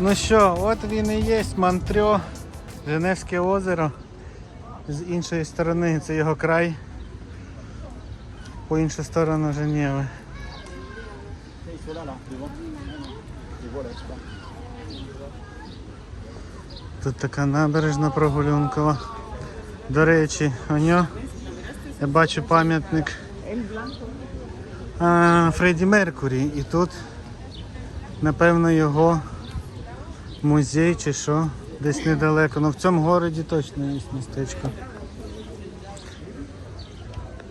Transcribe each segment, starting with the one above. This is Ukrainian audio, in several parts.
Ну що, от він і є Монтрьо, Женевське озеро. З іншої сторони це його край. По іншу сторону pars. Тут така набережна прогулянкова. До речі, у нього я бачу пам'ятник Фредді Меркурі. І тут, напевно, його музей чи що, десь недалеко. Ну в цьому городі точно є містечко.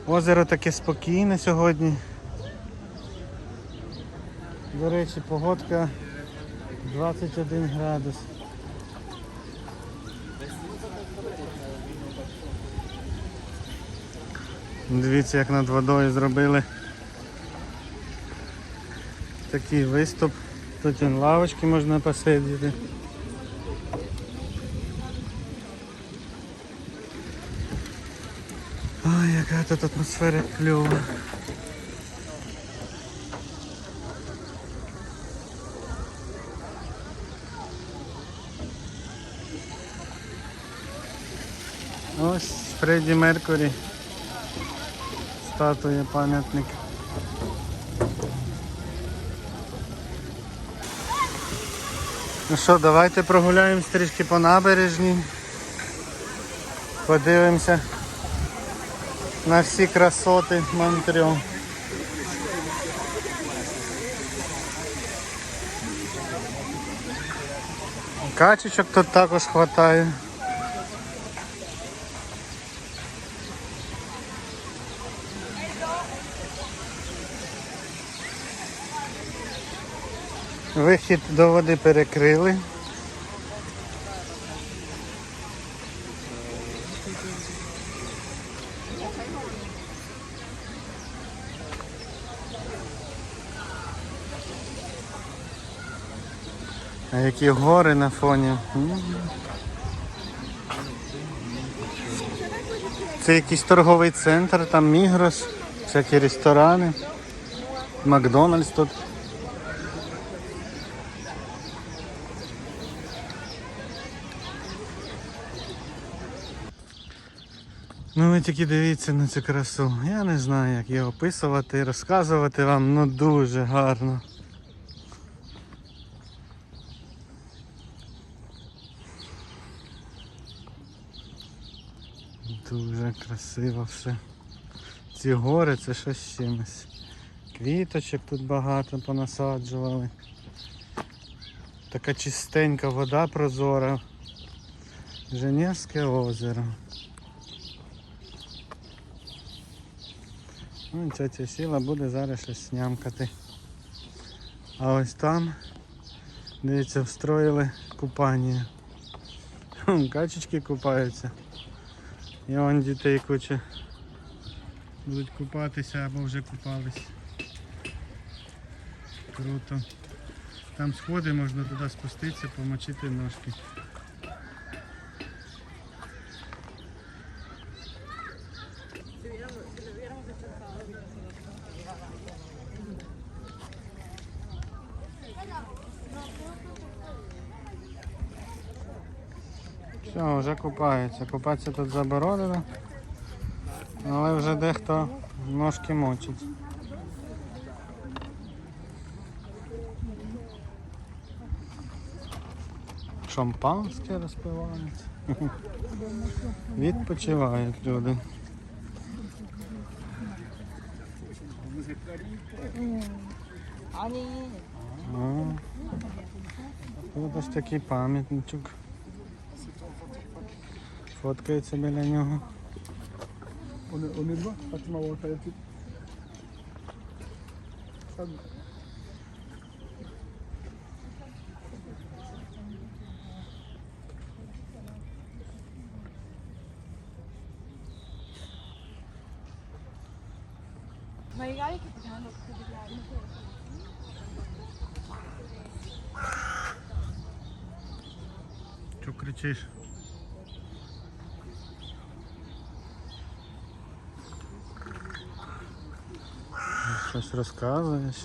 Озеро таке спокійне сьогодні. До речі, погодка 21 градус. Дивіться, як над водою зробили такий виступ. Тут і лавочки можна посидіти. Ой, яка тут атмосфера кльова. Ось Фредді Меркурі. Статуя пам'ятник. Ну що, давайте прогуляємось трішки по набережні. Подивимося на всі красоти Монтрьо. Качечок тут також хватає. Вихід до води перекрили. А які гори на фоні. Це якийсь торговий центр, там Мігрос, всякі ресторани, Макдональдс тут. Ну ви тільки дивіться на цю красу. Я не знаю, як її описувати, розказувати вам, ну дуже гарно. Дуже красиво все. Ці гори це щось з чимось. Квіточок тут багато понасаджували. Така чистенька вода прозора. Женевське озеро. Ну, тетя сіла буде зараз щось снямкати. А ось там, дивіться, встроїли купання. Качечки купаються. І вон дітей куча. Будуть купатися або вже купались. Круто. Там сходи, можна туди спуститися, помочити ножки. Вже купаються. Купатися тут заборонено. Але вже дехто ножки мочить. Шампанське розпивають. Відпочивають люди. Тут ось такий пам'ятничок. Фоткається біля нього. On est, on est loin, Fatima Wakayati. magari che Щось розказуєш.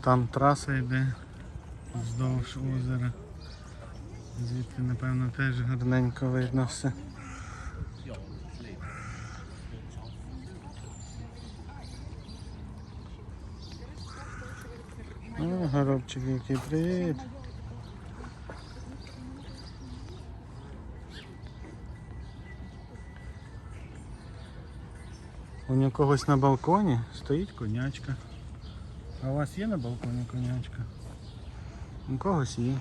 Там траса йде вздовж озера. Звідти, напевно, теж гарненько видно все. О, горобчик який, привіт. У когось на балконі стоїть конячка. А у вас є на балконі конячка? У когось є.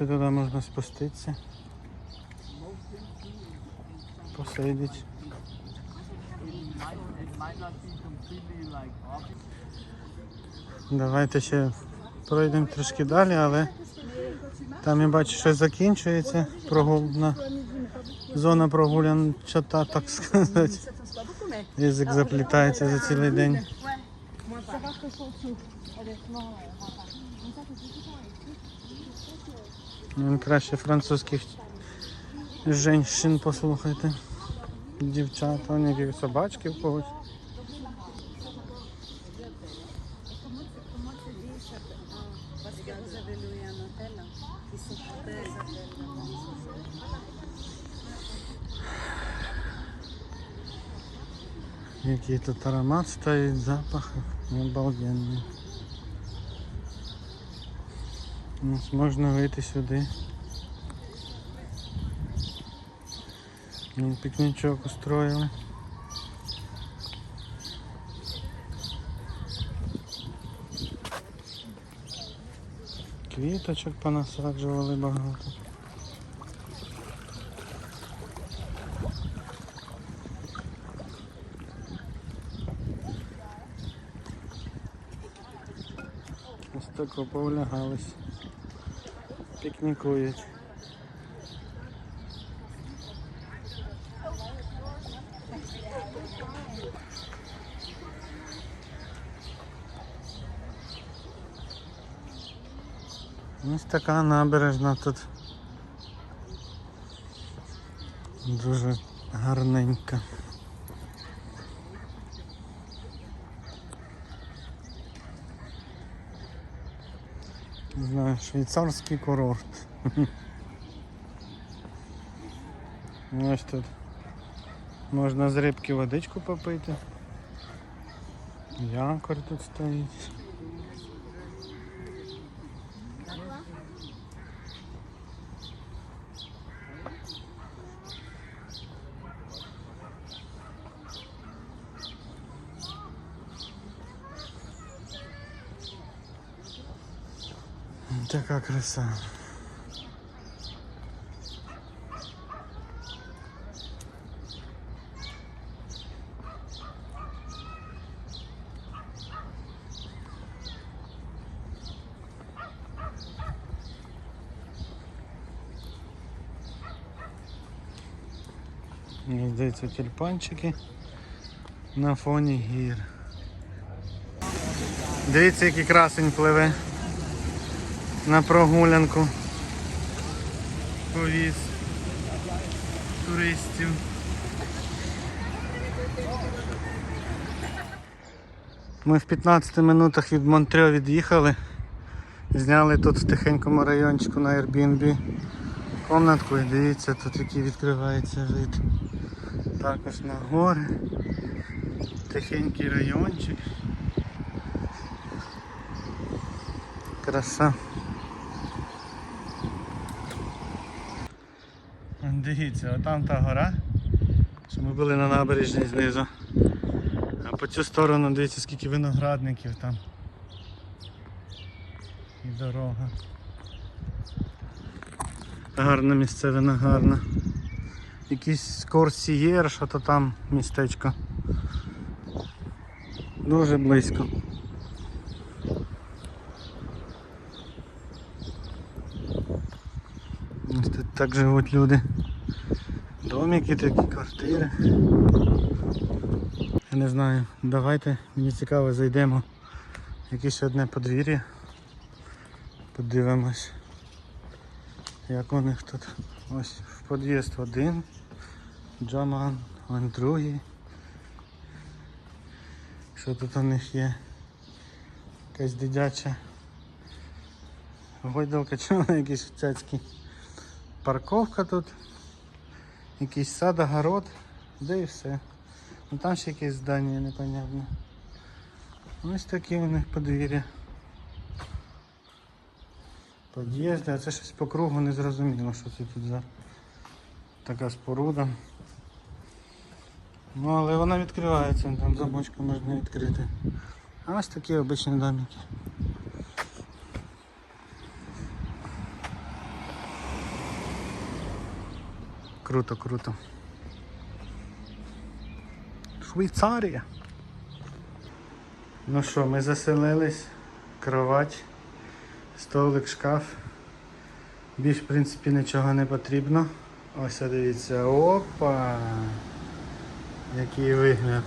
Бачите, туди можна спуститися. Посидіть. Давайте ще пройдемо трошки далі, але там я бачу, що закінчується прогульна зона прогулянчата, так сказати. Язик заплітається за цілий день. Він краще французьких жінчин послухайте. Дівчат, вони які собачки в когось. Parce que vous avez loué un hôtel Ось можна вийти сюди. Ну, Пікнічок устроїли. Квіточок понасаджували багато. Ось тако повлягались. Пікнікують. Ось така набережна тут. Дуже гарненька. Не знаю, швейцарський курорт. Ось тут можна з рибки водичку попити. Якорь тут стоїть. Така краса. Мені здається, тюльпанчики на фоні гір. Дивіться, який красень пливе на прогулянку. Повіз туристів. Ми в 15 минутах від Монтрьо від'їхали. Зняли тут в тихенькому райончику на Airbnb комнатку і дивіться, тут який відкривається вид. Також на гори. Тихенький райончик. Краса. дивіться, отам та гора, що ми були на набережній знизу. А по цю сторону дивіться скільки виноградників там. І дорога. Гарна місцевина, гарна. Якийсь корсієр, що то там містечко. Дуже близько. Ось тут так живуть люди. Домики такі, квартири. Я не знаю, давайте, мені цікаво, зайдемо в якесь одне подвір'я. Подивимось, як у них тут. Ось в під'їзд один, Джаман, он другий. Що тут у них є? Якась дитяча гойдалка, чи вона якісь цяцькі. Парковка тут, якийсь сад, огород, де і все. Ну там ще якесь здання непонятне. Ось такі у них подвір'я. Під'їзди, а це щось по кругу не зрозуміло, що це тут за така споруда. Ну але вона відкривається, там замочку можна відкрити. А ось такі обичні домики. Круто, круто. Швейцарія. Ну що, ми заселились. Кровать, столик, шкаф. Більш, в принципі, нічого не потрібно. Ось дивіться. Опа! Який вигляд.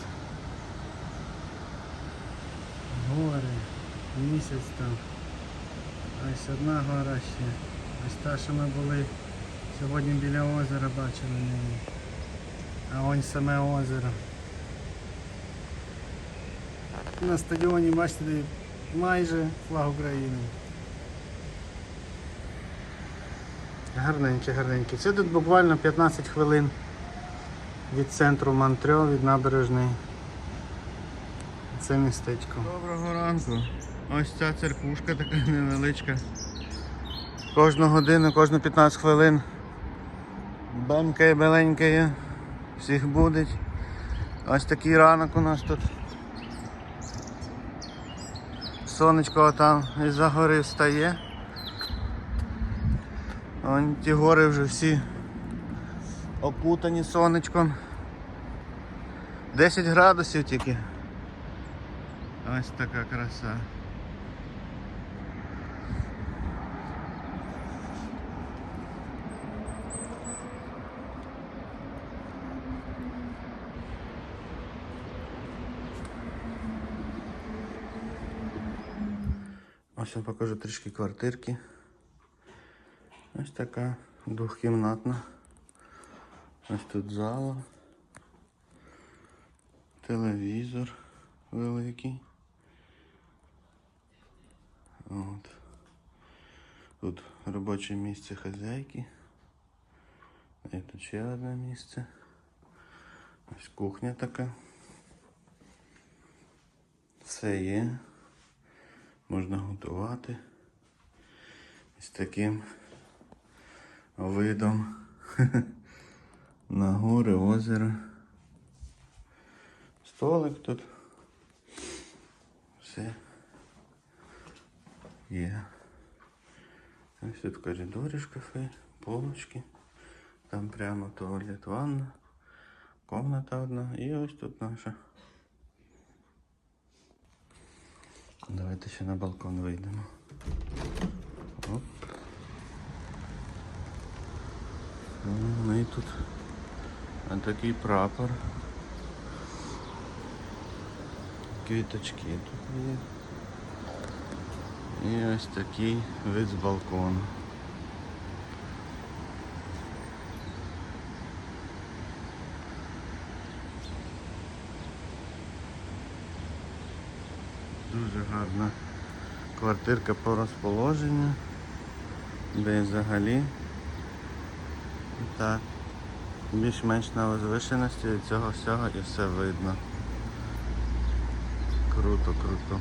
Гори, місяць там. Ось одна гора ще. Ось та, що ми були сьогодні біля озера, бачили неї. А ось саме озеро. На стадіоні, бачите, майже флаг України. Гарненькі, гарненькі. Це тут буквально 15 хвилин від центру Монтрьо, від набережної. Це містечко. Доброго ранку. Ось ця церквушка така невеличка. Кожну годину, кожну 15 хвилин бемкає, беленькає, всіх будить. Ось такий ранок у нас тут. Сонечко там із-за гори встає. Вон ті гори вже всі окутані сонечком. 10 градусів тільки. Ось така краса. Я покажу трішки квартирки. Ось така двохкімнатна. Ось тут зала. Телевізор великий. От. Тут робоче місце хазяйки. І тут ще одне місце. Ось кухня така. Все є. Можна готувати. Із таким видом на гори, озеро. Столик тут. Все є. Ось тут коридорі шкафи, полочки. Там прямо туалет, ванна, комната одна і ось тут наша. Давайте ще на балкон вийдемо. Ну і тут такий прапор. Квіточки тут є. І ось такий вид з балкону. Дуже гарна квартирка по розположенню. Де взагалі так більш-менш на возвишеності від цього всього і все видно. Круто, круто.